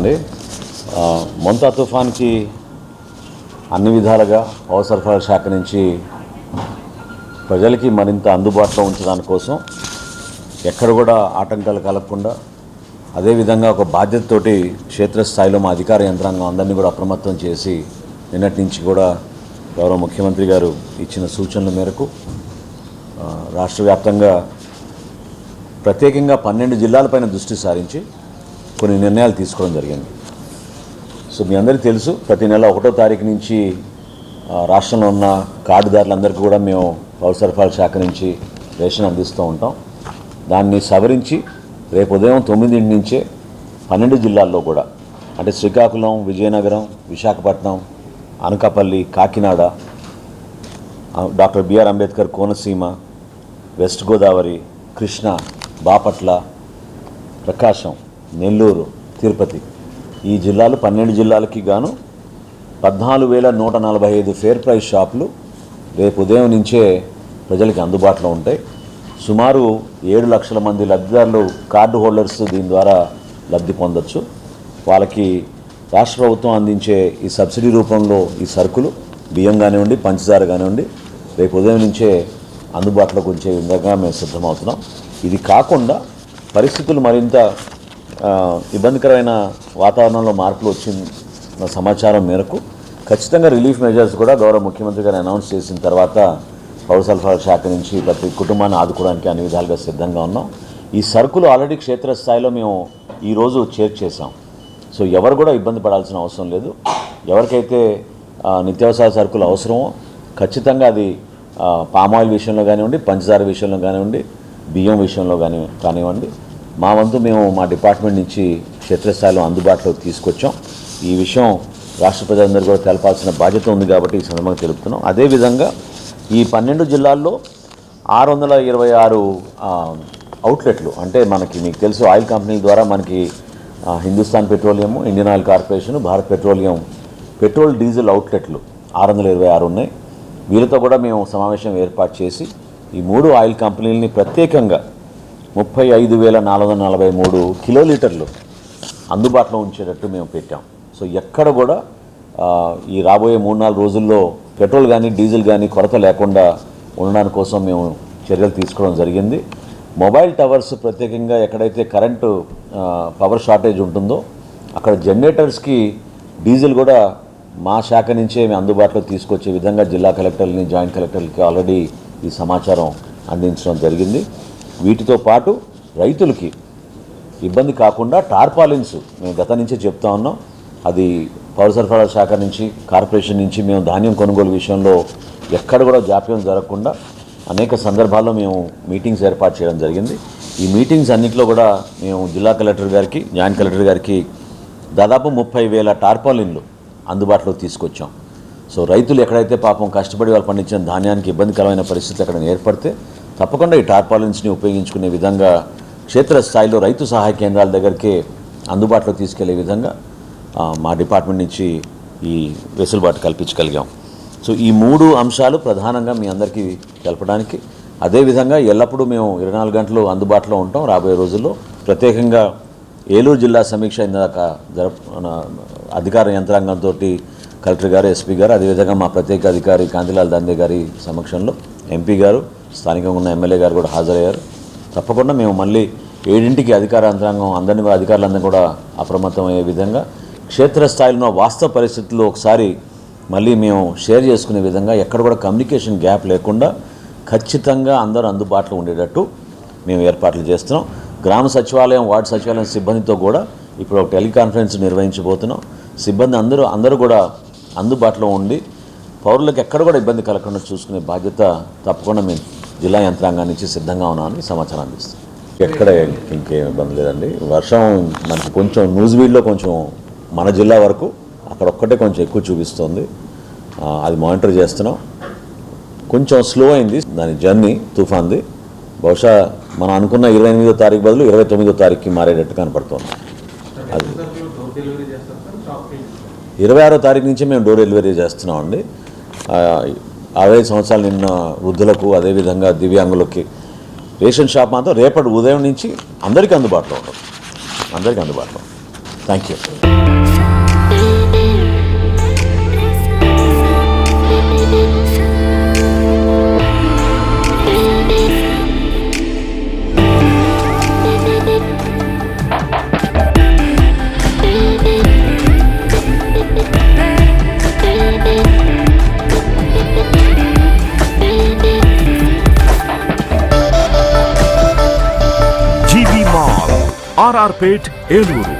అండి మొంతా తుఫాన్కి అన్ని విధాలుగా పౌర సరఫరాల శాఖ నుంచి ప్రజలకి మరింత అందుబాటులో ఉంచడానికి కోసం ఎక్కడ కూడా ఆటంకాలు కలగకుండా అదేవిధంగా ఒక బాధ్యతతోటి క్షేత్రస్థాయిలో మా అధికార యంత్రాంగం అందరినీ కూడా అప్రమత్తం చేసి నిన్నటి నుంచి కూడా గౌరవ ముఖ్యమంత్రి గారు ఇచ్చిన సూచనల మేరకు రాష్ట్ర వ్యాప్తంగా ప్రత్యేకంగా పన్నెండు జిల్లాలపైన దృష్టి సారించి కొన్ని నిర్ణయాలు తీసుకోవడం జరిగింది. సో మీ అందరికీ తెలుసు ప్రతి నెల ఒకటో తారీఖు నుంచి రాష్ట్రంలో ఉన్న కార్డుదారులందరికీ కూడా మేము పౌర సరఫరాల శాఖ నుంచి రేషన్ అందిస్తూ ఉంటాం. దాన్ని సవరించి రేపు ఉదయం తొమ్మిదింటి నుంచే పన్నెండు జిల్లాల్లో కూడా అంటే Srikakulam Vizianagaram Visakhapatnam Anakapalli Kakinada doctor B R Ambedkar Konaseema west Godavari Krishna Bapatla Prakasam Nellore Tirupati. ఈ జిల్లాలు పన్నెండు జిల్లాలకి గాను పద్నాలుగు వేల నూట నలభై ఐదు ఫేర్ ప్రైస్ షాపులు రేపు ఉదయం నుంచే ప్రజలకి అందుబాటులో ఉంటాయి. సుమారు ఏడు లక్షల మంది లబ్ధిదారులు కార్డు హోల్డర్స్ దీని ద్వారా లబ్ధి పొందొచ్చు. వాళ్ళకి రాష్ట్ర ప్రభుత్వం అందించే ఈ సబ్సిడీ రూపంలో ఈ సరుకులు బియ్యం కానివ్వండి పంచదార కానివ్వండి రేపు ఉదయం నుంచే అందుబాటులోకి ఉంచే విధంగా మేము సిద్ధమవుతున్నాం. ఇది కాకుండా పరిస్థితులు మరింత ఇబ్బందికరమైన వాతావరణంలో మార్పులు వచ్చిన సమాచారం మేరకు ఖచ్చితంగా రిలీఫ్ మెజర్స్ కూడా గౌరవ ముఖ్యమంత్రి గారు అనౌన్స్ చేసిన తర్వాత పౌర సరఫరాల శాఖ నుంచి ప్రతి కుటుంబాన్ని ఆదుకోవడానికి అన్ని విధాలుగా సిద్ధంగా ఉన్నాం. ఈ సరుకులు ఆల్రెడీ క్షేత్రస్థాయిలో మేము ఈరోజు చేర్చేసాం సో ఎవరు కూడా ఇబ్బంది పడాల్సిన అవసరం లేదు. ఎవరికైతే నిత్యావసర సరుకులు అవసరమో ఖచ్చితంగా అది పామాయిల్ విషయంలో కానివ్వండి పంచదార విషయంలో కానివ్వండి బియ్యం విషయంలో కానీ కానివ్వండి మా వంతు మేము మా డిపార్ట్మెంట్ నుంచి క్షేత్రస్థాయిలో అందుబాటులోకి తీసుకొచ్చాం. ఈ విషయం రాష్ట్ర ప్రజలందరూ కూడా తెలపాల్సిన బాధ్యత ఉంది కాబట్టి ఈ సందర్భంగా తెలుపుతున్నాం. అదేవిధంగా ఈ పన్నెండు జిల్లాల్లో ఆరు వందల ఇరవై ఆరు అవుట్లెట్లు అంటే మనకి మీకు తెలుసు ఆయిల్ కంపెనీల ద్వారా మనకి Hindustan petroleum Indian oil corporation Bharat petroleum petrol diesel అవుట్లెట్లు ఆరు వందల ఇరవై ఆరు ఉన్నాయి. వీళ్ళతో కూడా మేము సమావేశం ఏర్పాటు చేసి ఈ మూడు ఆయిల్ కంపెనీలని ప్రత్యేకంగా ముప్పై ఐదు వేల నాలుగు వందల నలభై మూడు కిలోలీటర్లు అందుబాటులో ఉంచేటట్టు మేము పెట్టాం. సో ఎక్కడ కూడా ఈ రాబోయే మూడు నాలుగు రోజుల్లో పెట్రోల్ కానీ డీజిల్ కానీ కొరత లేకుండా ఉండడానికి కోసం మేము చర్యలు తీసుకోవడం జరిగింది. మొబైల్ టవర్స్ ప్రత్యేకంగా ఎక్కడైతే కరెంటు పవర్ షార్టేజ్ ఉంటుందో అక్కడ జనరేటర్స్కి డీజిల్ కూడా మా శాఖ నుంచే మేము అందుబాటులో తీసుకొచ్చే విధంగా జిల్లా కలెక్టర్ని జాయింట్ కలెక్టర్లకి ఆల్రెడీ ఈ సమాచారం అందించడం జరిగింది. వీటితో పాటు రైతులకి ఇబ్బంది కాకుండా టార్పాలిన్స్ మేము గత నుంచే చెప్తా ఉన్నాం. అది పౌర సరఫరాల శాఖ నుంచి కార్పొరేషన్ నుంచి మేము ధాన్యం కొనుగోలు విషయంలో ఎక్కడ కూడా జాప్యం జరగకుండా అనేక సందర్భాల్లో మేము మీటింగ్స్ ఏర్పాటు చేయడం జరిగింది. ఈ మీటింగ్స్ అన్నింటిలో కూడా మేము జిల్లా కలెక్టర్ గారికి జాయింట్ కలెక్టర్ గారికి దాదాపు ముప్పై వేల టార్పాలిన్లు అందుబాటులో తీసుకొచ్చాం. సో రైతులు ఎక్కడైతే పాపం కష్టపడి వాళ్ళు పండించిన ధాన్యానికి ఇబ్బందికరమైన పరిస్థితులు అక్కడ ఏర్పడితే తప్పకుండా ఈ టార్పాలిన్స్ని ఉపయోగించుకునే విధంగా క్షేత్రస్థాయిలో రైతు సహాయ కేంద్రాల దగ్గరికి అందుబాటులో తీసుకెళ్ళే విధంగా మా డిపార్ట్మెంట్ నుంచి ఈ వెసులుబాటు కల్పించగలిగాం. సో ఈ మూడు అంశాలు ప్రధానంగా మీ అందరికీ తెలపడానికి అదేవిధంగా ఎల్లప్పుడూ మేము ఇరవై నాలుగు గంటలు అందుబాటులో ఉంటాం. రాబోయే రోజుల్లో ప్రత్యేకంగా ఏలూరు జిల్లా సమీక్ష ఇందాక జరప అధికార యంత్రాంగంతో కలెక్టర్ గారు ఎస్పీ గారు అదేవిధంగా మా ప్రత్యేక అధికారి కాంతిలాల్ దందే గారి సమక్షంలో ఎంపీ గారు స్థానికంగా ఉన్న ఎమ్మెల్యే గారు కూడా హాజరయ్యారు. తప్పకుండా మేము మళ్ళీ ఏడింటికి అధికార యంత్రాంగం అందరినీ అధికారులందరూ అధికారులందరినీ కూడా అప్రమత్తం అయ్యే విధంగా క్షేత్రస్థాయిలో వాస్తవ పరిస్థితుల్లో ఒకసారి మళ్ళీ మేము షేర్ చేసుకునే విధంగా ఎక్కడ కూడా కమ్యూనికేషన్ గ్యాప్ లేకుండా ఖచ్చితంగా అందరూ అందుబాటులో ఉండేటట్టు మేము ఏర్పాట్లు చేస్తున్నాం. గ్రామ సచివాలయం వార్డు సచివాలయం సిబ్బందితో కూడా ఇప్పుడు ఒక టెలికాన్ఫరెన్స్ నిర్వహించబోతున్నాం. సిబ్బంది అందరూ అందరూ కూడా అందుబాటులో ఉండి పౌరులకు ఎక్కడ కూడా ఇబ్బంది కలగకుండా చూసుకునే బాధ్యత తప్పకుండా మేము జిల్లా యంత్రాంగం నుంచి సిద్ధంగా ఉన్నామని సమాచారం అందిస్తుంది. ఎక్కడ ఇంకేం ఇబ్బంది లేదండి. వర్షం మనకి కొంచెం న్యూజివీడ్లో కొంచెం మన జిల్లా వరకు అక్కడ ఒక్కటే కొంచెం ఎక్కువ చూపిస్తుంది. అది మానిటర్ చేస్తున్నాం. కొంచెం స్లో అయింది. దాని జర్నీ తుఫాన్ది. బహుశా మనం అనుకున్న ఇరవై ఎనిమిదో తారీఖు బదులు ఇరవై తొమ్మిదో తారీఖుకి మారేటట్టు కనపడుతుంది. అది ఇరవై ఆరో తారీఖు నుంచి మేము డోర్ డెలివరీ చేస్తున్నామండి. అరవై సంవత్సరాలు నిన్న వృద్ధులకు అదేవిధంగా దివ్యాంగులకి రేషన్ షాప్ మాత్రం రేపటి ఉదయం నుంచి అందరికీ అందుబాటులో ఉండదు అందరికీ అందుబాటులో థ్యాంక్ యూ ఎస్ఆర్ పేట్ ఏలూరు